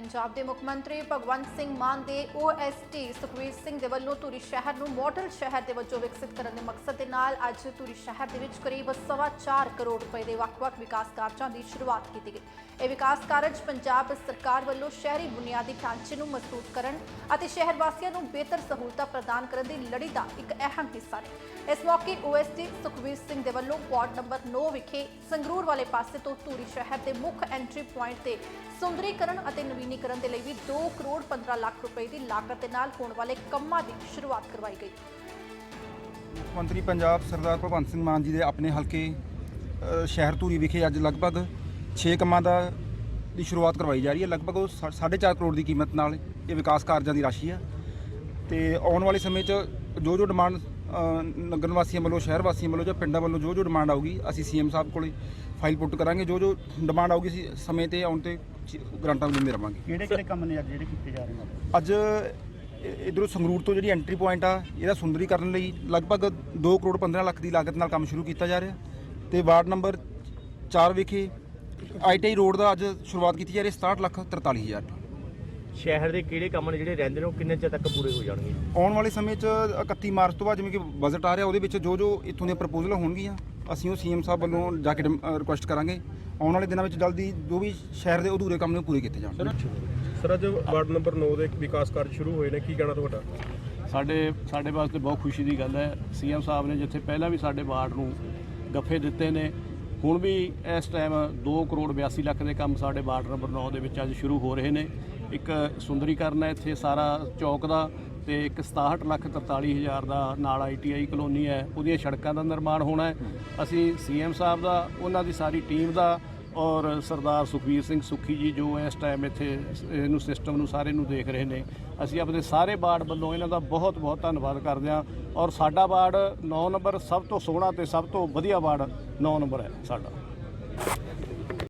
ਪੰਜਾਬ ਦੇ ਮੁੱਖ ਮੰਤਰੀ ਭਗਵੰਤ ਸਿੰਘ ਮਾਨ ਦੇ OST ਸੁਖਵੀਰ ਸਿੰਘ ਦੇ ਵੱਲੋਂ ਧੂਰੀ ਸ਼ਹਿਰ ਨੂੰ ਮਾਡਲ ਸ਼ਹਿਰ ਦੇ ਵਜੋਂ ਵਿਕਸਿਤ ਕਰਨ ਦੇ ਮਕਸਦ ਦੇ ਨਾਲ ਅੱਜ ਧੂਰੀ ਸ਼ਹਿਰ ਦੇ ਵਿੱਚ ਕਰੀਬ 4.5 ਕਰੋੜ ਰੁਪਏ ਦੇ ਵੱਖ-ਵੱਖ ਵਿਕਾਸ ਕਾਰਜਾਂ ਦੀ ਸ਼ੁਰੂਆਤ ਕੀਤੀ ਗਈ। ਇਹ ਵਿਕਾਸ ਕਾਰਜ ਪੰਜਾਬ ਸਰਕਾਰ ਵੱਲੋਂ ਸ਼ਹਿਰੀ ਬੁਨਿਆਦੀ ਢਾਂਚੇ ਨੂੰ ਮਜ਼ਬੂਤ ਕਰਨ ਅਤੇ ਸ਼ਹਿਰ ਵਾਸੀਆਂ ਨੂੰ ਬਿਹਤਰ ਸਹੂਲਤਾਂ ਪ੍ਰਦਾਨ ਕਰਨ ਦੀ ਲੜੀ ਦਾ ਇੱਕ ਅਹਿਮ ਹਿੱਸਾ ਨੇ ਇਸ ਮੌਕੇ OST ਸੁਖਵੀਰ ਸਿੰਘ ਦੇ ਵੱਲੋਂ ਵਾਰਡ ਨੰਬਰ 9 ਵਿਖੇ ਸੰਗਰੂਰ ਵਾਲੇ ਪਾਸੇ ਤੋਂ ਧੂਰੀ ਸ਼ਹਿਰ ਦੇ ਮੁੱਖ ਐਂਟਰੀ ਪੁਆਇੰਟ ਤੇ ਸੁੰਦਰੀਕਰਨ ਅਤੇ ਨਵੀਨ ਨਵੀਨੀਕਰਨ ਦੇ ਲਈ ਵੀ 2 ਕਰੋੜ 15 ਲੱਖ ਰੁਪਏ ਦੀ ਲਾਗਤ ਦੇ ਨਾਲ ਹੋਣ ਵਾਲੇ ਕੰਮਾਂ ਦੀ ਸ਼ੁਰੂਆਤ ਕਰਵਾਈ ਗਈ। ਮੁੱਖ ਮੰਤਰੀ ਪੰਜਾਬ ਸਰਦਾਰ ਭਗਵੰਤ ਸਿੰਘ ਮਾਨ ਜੀ ਦੇ ਆਪਣੇ ਹਲਕੇ ਸ਼ਹਿਰ ਧੂਰੀ ਵਿਖੇ ਅੱਜ ਲਗਭਗ 6 ਕੰਮਾਂ ਦਾ, ਦੀ ਸ਼ੁਰੂਆਤ ਕਰਵਾਈ ਜਾ ਰਹੀ ਹੈ। ਲਗਭਗ ਉਹ ਸਾ- ਸਾਢੇ ਚਾਰ ਕਰੋੜ ਦੀ ਕੀਮਤ ਨਾਲ ਇਹ ਵਿਕਾਸ ਕਾਰਜਾਂ ਦੀ ਰਾਸ਼ੀ ਹੈ। ਤੇ ਆਉਣ ਵਾਲੇ ਸਮੇਂ 'ਚ ਜੋ ਜੋ ਡਿਮਾਂਡ ਨਗਰ ਵਾਸੀਆਂ ਵੱਲੋਂ ਸ਼ਹਿਰ ਵਾਸੀਆਂ ਵੱਲੋਂ ਜਾਂ ਪਿੰਡਾਂ ਵੱਲੋਂ ਜੋ ਜੋ ਡਿਮਾਂਡ ਆਊਗੀ ਅਸੀਂ ਸੀਐਮ ਸਾਹਿਬ ਕੋਲੇ ਫਾਈਲ ਪੁੱਟ ਕਰਾਂਗੇ। ਜੋ ਜੋ ਡਿਮਾਂਡ ਆਊਗੀ ਅਸੀਂ ਸਮੇਂ ਤੇ ਆਉਣ ਤੇ ਗ੍ਰਾਂਟਾਂ ਦਿੰਦੇ ਰਵਾਂਗੇ। ਕਿਹੜੇ ਕਿਹੜੇ ਕੰਮ ਨੇ ਅੱਜ ਜਿਹੜੇ ਕੀਤੇ ਜਾ ਰਹੇ ਨੇ? ਅੱਜ ਇਧਰੋਂ ਸੰਗਰੂਰ ਤੋਂ ਜਿਹੜੀ ਐਂਟਰੀ ਪੁਆਇੰਟ ਆ ਇਹਦਾ ਸੁੰਦਰੀਕਰਨ ਲਈ ਲਗਭਗ 2 ਕਰੋੜ 15 ਲੱਖ ਦੀ ਲਾਗਤ ਨਾਲ ਕੰਮ ਸ਼ੁਰੂ ਕੀਤਾ ਜਾ ਰਿਹਾ। ਤੇ ਵਾਰਡ ਨੰਬਰ 4 ਵਿਖੇ ਆਈਟੀਆਈ ਰੋਡ ਦਾ ਅੱਜ ਸ਼ੁਰੂਆਤ ਕੀਤੀ ਜਾ ਰਹੀ ਹੈ 67 ਲੱਖ 43 ਹਜ਼ਾਰ। ਦੀ। ਸ਼ਹਿਰ ਦੇ ਕਿਹੜੇ ਕੰਮ ਨੇ ਜਿਹੜੇ ਰਹਿੰਦੇ ਨੇ ਉਹ ਕਿੰਨੇ ਚਿਰ ਤੱਕ ਪੂਰੇ ਹੋ ਜਾਣਗੇ? ਆਉਣ ਵਾਲੇ ਸਮੇਂ 'ਚ 31 ਮਾਰਚ ਤੋਂ ਬਾਅਦ ਜਿਵੇਂ ਕਿ ਬਜਟ ਆ ਰਿਹਾ ਉਹਦੇ ਵਿੱਚ ਜੋ ਜੋ ਇੱਥੋਂ ਦੀਆਂ ਪ੍ਰਪੋਜ਼ਲਾਂ ਹੋਣਗੀਆਂ ਅਸੀਂ ਉਹ ਸੀਐਮ ਸਾਹਿਬ ਵੱਲੋਂ ਜਾ ਕੇ ਰਿਕੁਐਸਟ ਕਰਾਂਗੇ। ਆਉਣ ਵਾਲੇ ਦਿਨਾਂ ਵਿੱਚ ਜਲਦੀ ਜੋ ਵੀ ਸ਼ਹਿਰ ਦੇ ਅਧੂਰੇ ਕੰਮ ਨੇ ਪੂਰੇ ਕੀਤੇ ਜਾਣ ਸਰ ਅੱਜ ਵਾਰਡ ਨੰਬਰ 9 ਦੇ ਵਿਕਾਸ ਕਾਰਜ ਸ਼ੁਰੂ ਹੋਏ ਨੇ ਕੀ ਕਹਿਣਾ ਤੁਹਾਡਾ? ਸਾਡੇ ਸਾਡੇ ਵਾਸਤੇ ਬਹੁਤ ਖੁਸ਼ੀ ਦੀ ਗੱਲ ਹੈ। ਸੀਐਮ ਸਾਹਿਬ ਨੇ ਜਿੱਥੇ ਪਹਿਲਾਂ ਵੀ ਸਾਡੇ ਵਾਰਡ ਨੂੰ ਗੱਫੇ ਦਿੱਤੇ ਨੇ ਹੁਣ ਵੀ ਇਸ ਟਾਈਮ 2 ਕਰੋੜ 82 ਲੱਖ ਦੇ ਕੰਮ ਸਾਡੇ ਵਾਰਡ ਨੰਬਰ 9 ਦੇ ਵਿੱਚ ਅੱਜ ਸ਼ੁਰੂ ਹੋ ਰਹੇ ਨੇ। ਇੱਕ ਸੁੰਦਰੀਕਰਨ ਹੈ ਇੱਥੇ ਸਾਰਾ ਚੌਕ ਦਾ ਤੇ ਇੱਕ 67 ਲੱਖ 43 ਹਜ਼ਾਰ ਦਾ ਨਾਲ ਆਈਟੀਆਈ ਕਲੋਨੀ ਹੈ। ਉਹਦੀਆਂ ਸੜਕਾਂ ਦਾ ਨਿਰਮਾਣ ਹੋਣਾ ਹੈ। ਅਸੀਂ ਸੀਐਮ ਸਾਹਿਬ ਦਾ, ਉਹਨਾਂ ਦੀ ਸਾਰੀ ਟੀਮ ਦਾ ਔਰ ਸਰਦਾਰ ਸੁਖਵੀਰ ਸਿੰਘ ਸੁੱਖੀ ਜੀ ਜੋ ਇਸ ਟਾਈਮ ਇੱਥੇ ਇਹਨੂੰ ਸਿਸਟਮ ਨੂੰ ਸਾਰੇ ਨੂੰ ਦੇਖ ਰਹੇ ਨੇ, ਅਸੀਂ ਆਪਣੇ ਸਾਰੇ ਵਾਰਡ ਵੱਲੋਂ ਇਹਨਾਂ ਦਾ ਬਹੁਤ ਬਹੁਤ ਧੰਨਵਾਦ ਕਰਦੇ ਹਾਂ ਔਰ ਸਾਡਾ ਵਾਰਡ 9 ਨੰਬਰ ਸਭ ਤੋਂ ਸੋਹਣਾ ਤੇ ਸਭ ਤੋਂ ਵਧੀਆ ਵਾਰਡ 9 ਨੰਬਰ ਹੈ ਸਾਡਾ।